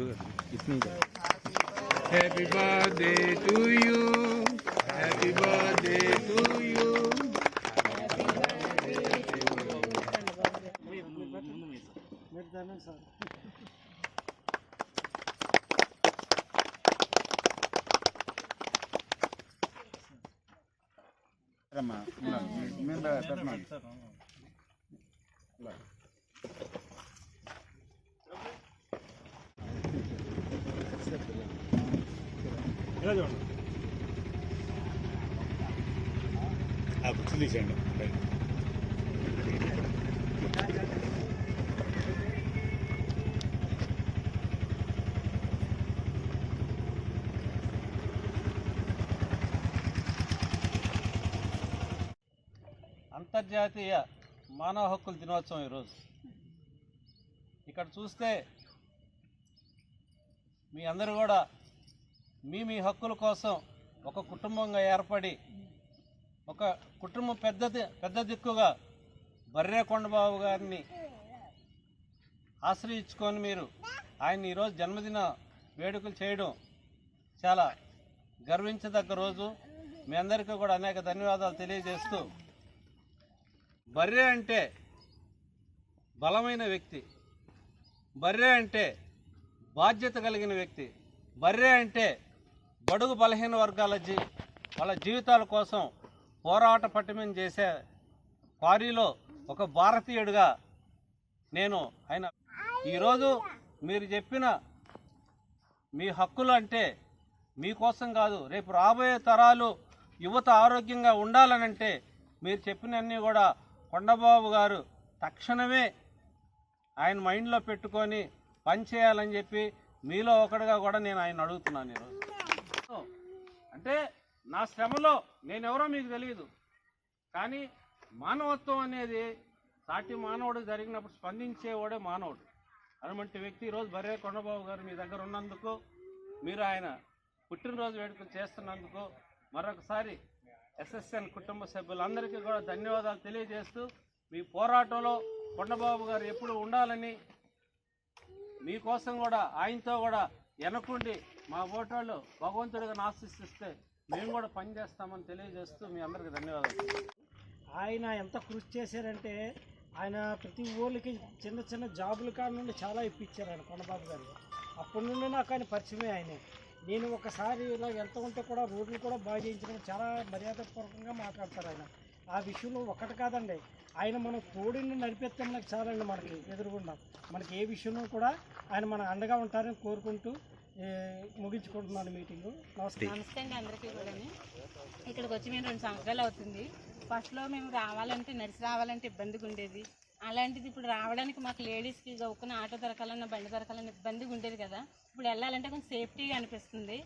इतनी ज़्यादा Happy birthday to you. Happy birthday to you. Happy birthday to you Happy birthday to you Happy birthday to you Happy birthday to you Happy birthday to you Happy birthday to you ఆ గుర్తు తీసేయండి. అంతర్జాతీయ మానవ హక్కుల దినోత్సవం ఈరోజు. ఇక్కడ చూస్తే మీ అందరూ కూడా మీ మీ హక్కుల కోసం ఒక కుటుంబంగా ఏర్పడి ఒక కుటుంబం పెద్ద పెద్ద దిక్కుగా బర్రేకొండబాబు గారిని ఆశ్రయించుకొని మీరు ఆయన ఈరోజు జన్మదిన వేడుకలు చేయడం చాలా గర్వించదగ్గ రోజు. మీ అందరికీ కూడా అనేక ధన్యవాదాలు తెలియజేస్తూ బర్రె అంటే బలమైన వ్యక్తి బర్రె అంటే బాధ్యత కలిగిన వ్యక్తి బర్రె అంటే బడుగు బలహీన వర్గాల జీ వాళ్ళ జీవితాల కోసం పోరాట పట్టమని చేసే వారిలో ఒక భారతీయుడిగా నేను ఆయన ఈరోజు మీరు చెప్పిన మీ హక్కులు అంటే మీకోసం కాదు రేపు రాబోయే తరాలు యువత ఆరోగ్యంగా ఉండాలనంటే మీరు చెప్పినన్నీ కూడా కొండబాబు గారు తక్షణమే ఆయన మైండ్లో పెట్టుకొని పని చేయాలని చెప్పి మీలో ఒకటిగా కూడా నేను ఆయన అడుగుతున్నాను ఈరోజు అంటే నా శ్రమలో నేనెవరో మీకు తెలియదు కానీ మానవత్వం అనేది సాటి మానవుడు జరిగినప్పుడు స్పందించేవాడే మానవుడు. అటువంటి వ్యక్తి ఈరోజు బర్రే కొండబాబు గారు మీ దగ్గర ఉన్నందుకు మీరు ఆయన పుట్టినరోజు వేడుకలు చేస్తున్నందుకు మరొకసారి ఎస్ఎస్ఎన్ కుటుంబ సభ్యులందరికీ కూడా ధన్యవాదాలు తెలియజేస్తూ మీ పోరాటంలో కొండబాబు గారు ఎప్పుడు ఉండాలని మీకోసం కూడా ఆయనతో కూడా వెనకుండి మా ఓటర్లు భగవంతుడిగా ఆశిస్తే మేము కూడా పనిచేస్తామని తెలియజేస్తూ మీ అందరికీ ధన్యవాదాలు. ఆయన ఎంత కృషి చేశారంటే ఆయన ప్రతి ఊళ్ళకి చిన్న చిన్న జాబుల కాడ నుండి చాలా ఇప్పించారు ఆయన కొండబాబు గారు. అప్పటి నుండి నాకు ఆయన పరిచయమే ఆయనే. నేను ఒకసారి ఇలా వెళ్తూ ఉంటే కూడా రోడ్లు కూడా బాగా చేయించడం చాలా మర్యాదపూర్వకంగా మాట్లాడతారు ఆయన. ఆ విషయంలో ఒకటి కాదండి ఆయన మనం తోడిని నడిపిస్తే మనకు చాలండి మనకి ఎదురుగుండా. మనకి ఏ విషయంలో కూడా ఆయన మన అండగా ఉంటారని కోరుకుంటూ ముగించుకుంటున్నాను మీటింగు. నమస్తే. అండి అందరికీ కూడా ఇక్కడికి వచ్చి మేము రెండు సంవత్సరాలు అవుతుంది. ఫస్ట్లో మేము రావాలంటే నడిచి రావాలంటే ఇబ్బందిగా ఉండేది. అలాంటిది ఇప్పుడు రావడానికి మాకు లేడీస్కి గౌకున్న ఆటో దొరకాలన్నా బండి దొరకాలన్నా ఇబ్బందిగా ఉండేది కదా. ఇప్పుడు వెళ్ళాలంటే కొంచెం సేఫ్టీగా అనిపిస్తుంది.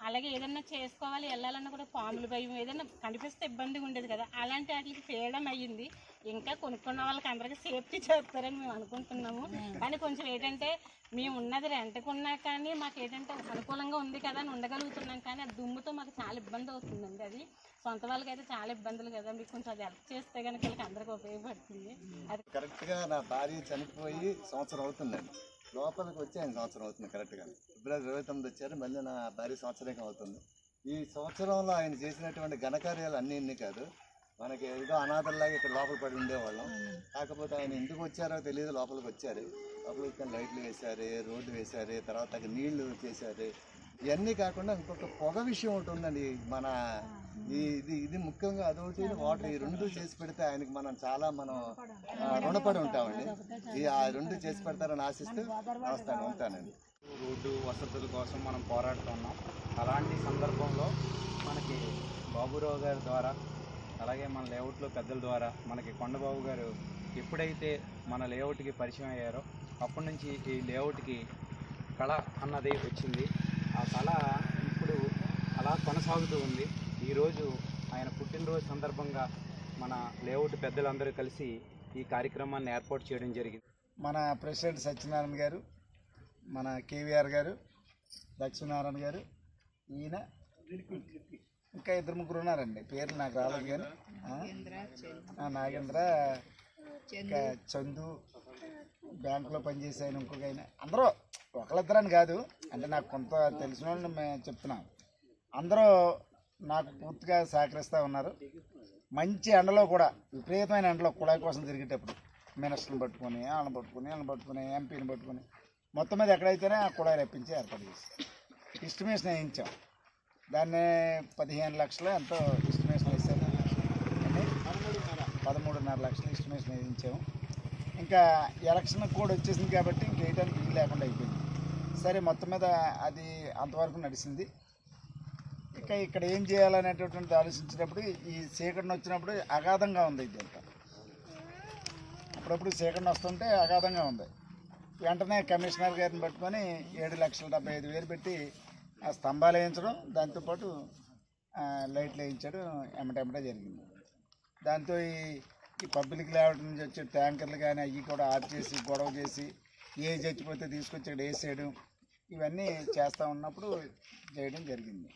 అలాగే ఏదన్నా చేసుకోవాలి వెళ్ళాలన్నా కూడా పాములు భయం ఏదైనా కనిపిస్తే ఇబ్బందిగా ఉండేది కదా. అలాంటి వాటికి ఫ్రీడమ్ అయ్యింది. ఇంకా కొనుక్కున్న వాళ్ళకి అందరికీ సేఫ్టీ చేస్తారని మేము అనుకుంటున్నాము. కానీ కొంచెం ఏంటంటే మేము ఉన్నది రెంట్కున్నా కానీ మాకు ఏంటంటే అనుకూలంగా ఉంది కదా అని ఉండగలుగుతున్నాం కానీ ఆ దుమ్ముతో మాకు చాలా ఇబ్బంది అవుతుందండి అది. సొంత వాళ్ళకైతే చాలా ఇబ్బందులు కదా. మీకు కొంచెం అది హెల్ప్ చేస్తే కనుక వీళ్ళకి అందరికీ ఉపయోగపడుతుంది. అది కరెక్ట్గా నా భార్య చనిపోయి సంవత్సరం అవుతుందండి. లోపలికి వచ్చి ఆయన సంవత్సరం అవుతుంది కరెక్ట్గా ఫిబ్రవరి ఇరవై తొమ్మిది వచ్చారు మళ్ళీ నా భార్య సంవత్సరం అవుతుంది. ఈ సంవత్సరంలో ఆయన చేసినటువంటి ఘనకార్యాలు అన్నీ ఇన్ని కాదు. మనకి ఏదో అనాథల్లాగా ఇక్కడ లోపల పడి ఉండేవాళ్ళం. కాకపోతే ఆయన ఎందుకు వచ్చారో తెలియదు లోపలికి వచ్చారు. లోపలికి లైట్లు వేశారు రోడ్డు వేశారు తర్వాత నీళ్ళు చేశారు. ఇవన్నీ కాకుండా ఇంకొక పొగ విషయం ఒకటి ఉందండి మన ఇది ఇది ముఖ్యంగా అదొకటి వాటర్ ఈ రెండు చేసి పెడితే ఆయనకి మనం చాలా మనం రుణపడి ఉంటామండి. ఈ ఆ రెండు చేసి పెడతారని ఆశిస్తూ వస్తాను ఉంటానండి. రోడ్డు వసతుల కోసం మనం పోరాడుతున్నాం అలాంటి సందర్భంలో మనకి బాబురావు గారి ద్వారా అలాగే మన లేఅవుట్లో పెద్దల ద్వారా మనకి కొండబాబు గారు ఎప్పుడైతే మన లేఅవుట్కి పరిచయం అయ్యారో అప్పటి నుంచి ఈ లేఅవుట్కి కళ అన్నది వచ్చింది. ఆ కళ ఇప్పుడు అలా కొనసాగుతూ ఉంది. ఈరోజు ఆయన పుట్టినరోజు సందర్భంగా మన లేఅవుట్ పెద్దలందరూ కలిసి ఈ కార్యక్రమాన్ని ఏర్పాటు చేయడం జరిగింది. మన ప్రెసిడెంట్ సత్యనారాయణ గారు మన కేవీఆర్ గారు లక్ష్మీనారాయణ గారు ఈయన ఇంకా ఇద్దరు ముగ్గురు ఉన్నారండి. పేర్లు నాకు రాలేదు కానీ. నాగేంద్ర ఇంకా చందు బ్యాంకులో పనిచేసే ఆయన ఇంకొక ఆయన. అందరూ ఒకళ్ళిద్దరని కాదు అంటే నాకు కొంత తెలిసిన వాళ్ళని మేము చెప్తున్నాం. అందరూ నాకు పూర్తిగా సహకరిస్తూ ఉన్నారు. మంచి ఎండలో కూడా విపరీతమైన ఎండలో కుళాయి కోసం తిరిగేటప్పుడు మినిస్టర్ని పట్టుకొని వాళ్ళని పట్టుకొని వాళ్ళని పట్టుకొని ఎంపీని పట్టుకొని మొత్తం మీద ఎక్కడైతేనే ఆ కుళాయి రప్పించి ఏర్పాటు చేసి ఇస్టిమేషన్ వేయించాం. దాన్ని పదిహేను లక్షలు ఎంతో ఇస్టిమేషన్ వేసాను పదమూడున్నర లక్షలు ఇస్టిమేషన్ వేయించాము. ఇంకా ఎలక్షన్ కూడా వచ్చేసింది కాబట్టి ఇంక వేయడానికి వీలు లేకుండా అయిపోయింది. సరే మొత్తం మీద అది అంతవరకు నడిచింది. ఇక ఇక్కడ ఏం చేయాలనేటటువంటి ఆలోచించినప్పుడు ఈ సేకరణ వచ్చినప్పుడు అగాధంగా ఉంది ఇది అంతా. అప్పుడప్పుడు సేకరణ వస్తుంటే అగాధంగా ఉంది. వెంటనే కమిషనర్ గారిని పట్టుకొని ఏడు లక్షల డెబ్బై ఐదు వేలు పెట్టి ఆ స్తంభాలు వేయించడం దాంతోపాటు లైట్లు వేయించడం ఎమ్మటెమ్మటే జరిగింది. దాంతో ఈ ఈ పబ్లిక్ లేవడం నుంచి వచ్చే ట్యాంకర్లు కానీ అవి కూడా ఆఫ్ చేసి గొడవ చేసి ఏ చచ్చిపోతే తీసుకొచ్చి ఇక్కడ వేసేయడం ఇవన్నీ చేస్తూ ఉన్నప్పుడు చేయడం జరిగింది.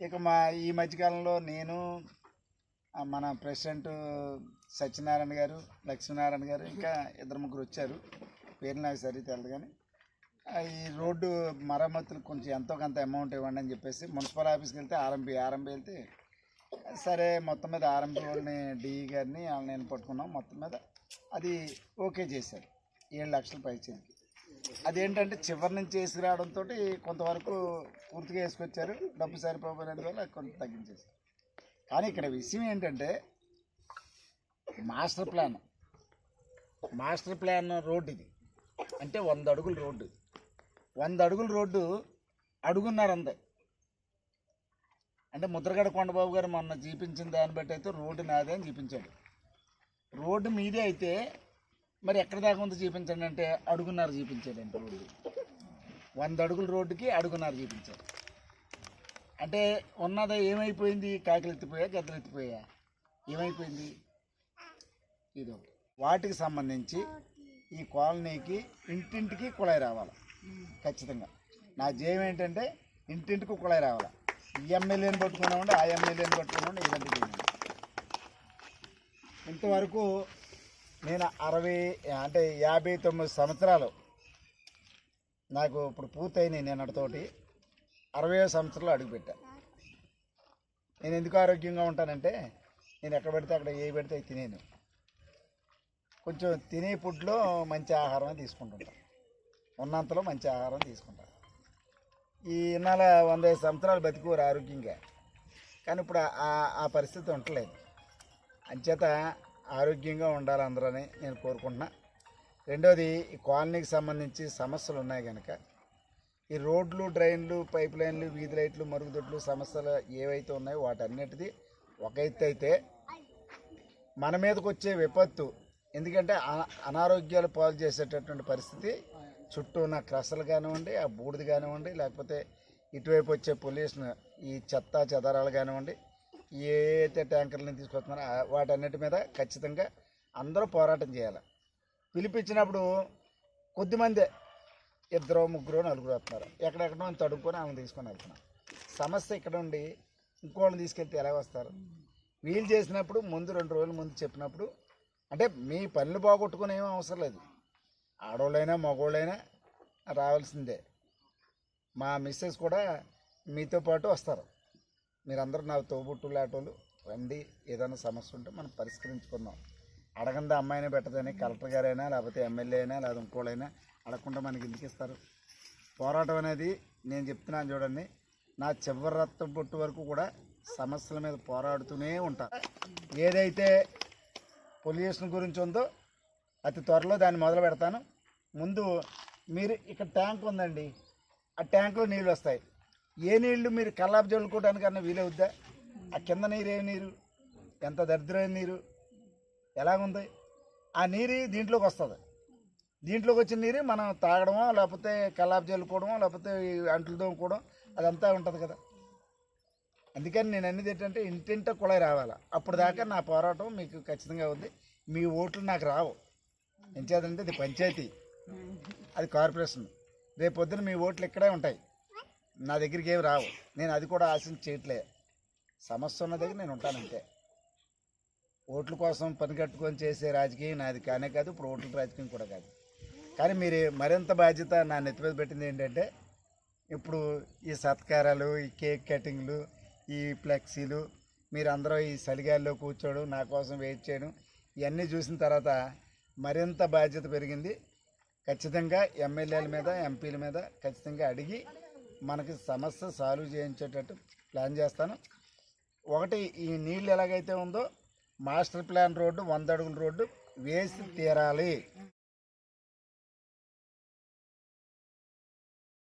ఇక మా ఈ మధ్యకాలంలో నేను మన ప్రెసిడెంట్ సత్యనారాయణ గారు లక్ష్మీనారాయణ గారు ఇంకా ఇద్దరు ముగ్గురు వచ్చారు. పేరు నాకు సరి తెలియదు కానీ ఈ రోడ్డు మరమ్మతులు కొంచెం ఎంతో కొంత అమౌంట్ ఇవ్వండి అని చెప్పేసి మున్సిపల్ ఆఫీస్కి వెళ్తే ఆర్ఎంపీ ఆర్ఎంపీ వెళ్తే సరే మొత్తం మీద ఆర్ఎంపీ వాళ్ళని డిఈ గారిని వాళ్ళని నేను పట్టుకున్నాం. మొత్తం మీద అది ఓకే చేశారు. ఏడు లక్షల పైచీలకి. అదేంటంటే చివరి నుంచి వేసుకురావడంతో కొంతవరకు పూర్తిగా వేసుకొచ్చారు డబ్బు సరిపోయినందు వల్ల కొంత తగ్గించేసారు కానీ ఇక్కడ విషయం ఏంటంటే master plan. Master plan road ఇది. అంటే వంద అడుగుల రోడ్డు. వంద అడుగుల రోడ్డు అడుగున్నారు అంతే. అంటే ముద్రగడ కొండబాబు గారు మొన్న చూపించిన దాన్ని బట్టి అయితే రోడ్డు నాదే అని చూపించాడు రోడ్డు మీదే అయితే మరి ఎక్కడ దాకా ఉందో చూపించండి అంటే అడుగున్నారు చూపించాడు అంటే రోడ్డు. వంద అడుగుల రోడ్డుకి అడుగున్నారు చూపించాడు. అంటే ఉన్నది ఏమైపోయింది? కాకిలు ఎత్తిపోయా గద్దలు ఎత్తిపోయా? ఏమైపోయింది? ఇది. వాటికి సంబంధించి ఈ కాలనీకి ఇంటింటికి కుళాయి రావాలి. ఖచ్చితంగా. నా జయం ఏంటంటే ఇంటింటికి కుళాయి రావాలి. ఈ ఎమ్మెల్యేని పట్టుకున్నామండి ఆ ఎమ్మెల్యేని పట్టుకున్నామండి ఇదంతా ఇంతవరకు నేను అరవై అంటే యాభై తొమ్మిది సంవత్సరాలు నాకు ఇప్పుడు పూర్తయినాయి నిన్నటితోటి అరవై సంవత్సరాలు అడుగుపెట్టా. నేను ఎందుకు ఆరోగ్యంగా ఉంటానంటే నేను ఎక్కడ పెడితే అక్కడ ఏ పెడితే తినేను. కొంచెం తినే ఫుడ్లో మంచి ఆహారం తీసుకుంటుంటాను ఉన్నంతలో మంచి ఆహారం తీసుకుంటాను ఈ ఇన్నాళ్ళ వంద ఐదు సంవత్సరాలు బతికోరు ఆరోగ్యంగా. కానీ ఇప్పుడు ఆ- ఆ పరిస్థితి ఉండలేదు అంచేత ఆరోగ్యంగా ఉండాలి అందరని నేను కోరుకుంటున్నా. రెండోది ఈ కాలనీకి సంబంధించి సమస్యలు ఉన్నాయి కనుక ఈ రోడ్లు డ్రైన్లు పైప్ లైన్లు వీధి లైట్లు మరుగుదొడ్లు సమస్యలు ఏవైతే ఉన్నాయో వాటన్నిటిది ఒక ఎత్తు అయితే మన మీదకి వచ్చే విపత్తు ఎందుకంటే అనారోగ్యాలు పాలు చేసేటటువంటి పరిస్థితి చుట్టూ ఉన్న క్రసలు కానివ్వండి ఆ బూడిద కానివ్వండి లేకపోతే ఇటువైపు వచ్చే పొల్యూషన్ ఈ చెత్త చెదారాలు కానివ్వండి ఏ అయితే ట్యాంకర్లను తీసుకొస్తున్నారో వాటన్నిటి మీద ఖచ్చితంగా అందరూ పోరాటం చేయాలి. పిలిపించినప్పుడు కొద్దిమందే ఇద్దరు ముగ్గురు నలుగురు వస్తున్నారు. ఎక్కడెక్కడో తడుపుకొని ఆమె తీసుకొని వెళ్తున్నాం. సమస్య ఇక్కడ ఉండి ఇంకోళ్ళని తీసుకెళ్తే ఎలా వస్తారు? వీలు చేసినప్పుడు ముందు రెండు రోజుల ముందు చెప్పినప్పుడు అంటే మీ పనులు బాగొట్టుకుని ఏమీ అవసరం లేదు. ఆడవాళ్ళైనా మగవాళ్ళైనా రావాల్సిందే. మా మిస్సెస్ కూడా మీతో పాటు వస్తారు. మీరందరూ నాకు తోబుట్టు ఆటోలు రండి ఏదైనా సమస్య ఉంటే మనం పరిష్కరించుకుందాం. అడగందా అమ్మాయిని పెట్టదని కలెక్టర్ గారైనా లేకపోతే ఎమ్మెల్యే అయినా లేదా ఇంకోళ్ళైనా అడగకుండా మనకి ఎందుకు ఇస్తారు? పోరాటం అనేది నేను చెప్తున్నాను చూడండి నా చివరి రక్తం పొట్టు వరకు కూడా సమస్యల మీద పోరాడుతూనే ఉంటా. ఏదైతే పొల్యూషన్ గురించి ఉందో అతి త్వరలో దాన్ని మొదలు పెడతాను ముందు మీరు ఇక్కడ ట్యాంక్ ఉందండి ఆ ట్యాంక్లో నీళ్ళు వస్తాయి. ఏ నీళ్ళు మీరు కల్లాపు చల్లుకోవడానికన్నా వీలవుద్దా ఆ కింద నీరు ఏ నీరు? ఎంత దరిద్రమైన నీరు? ఎలాగుంది ఆ నీరు దీంట్లోకి వస్తుంది. దీంట్లోకి వచ్చిన నీరు మనం తాగడమో లేకపోతే కల్లాపు చల్లుకోవడమో లేకపోతే అంట్లు తోముకోవడం అదంతా ఉంటుంది కదా. అందుకని నేను అనేది ఏంటంటే ఇంటింట కుళాయి రావాలి. అప్పుడు దాకా నా పోరాటం మీకు ఖచ్చితంగా ఉంది మీ ఓట్లు నాకు రావు. ఎంచేదంటే ఇది పంచాయతీ. అది కార్పొరేషన్. రేపు పొద్దున మీ ఓట్లు ఇక్కడే ఉంటాయి. నా దగ్గరికి ఏమి రావు. నేను అది కూడా ఆశించి చేయట్లే. సమస్య ఉన్న దగ్గర నేను ఉంటానంతే. ఓట్ల కోసం పని కట్టుకొని చేసే రాజకీయం నాది కానే కాదు ఇప్పుడు ఓట్ల రాజకీయం కూడా కాదు. కానీ మీరు మరింత బాధ్యత నా నెత్తి మీద పెట్టింది ఏంటంటే ఇప్పుడు ఈ సత్కారాలు ఈ కేక్ కటింగ్లు ఈ ఫ్లెక్సీలు మీరందరూ ఈ చలిగాల్లో కూర్చోవడం నా కోసం వెయిట్ చేయడం ఇవన్నీ చూసిన తర్వాత మరింత బాధ్యత పెరిగింది. ఖచ్చితంగా ఎమ్మెల్యేల మీద ఎంపీల మీద ఖచ్చితంగా అడిగి మనకి సమస్య సాల్వ్ చేయించేటట్టు ప్లాన్ చేస్తాను. ఒకటి ఈ నీళ్ళు ఎలాగైతే ఉందో మాస్టర్ ప్లాన్ రోడ్డు వంద అడుగుల రోడ్డు వేసి తీరాలి.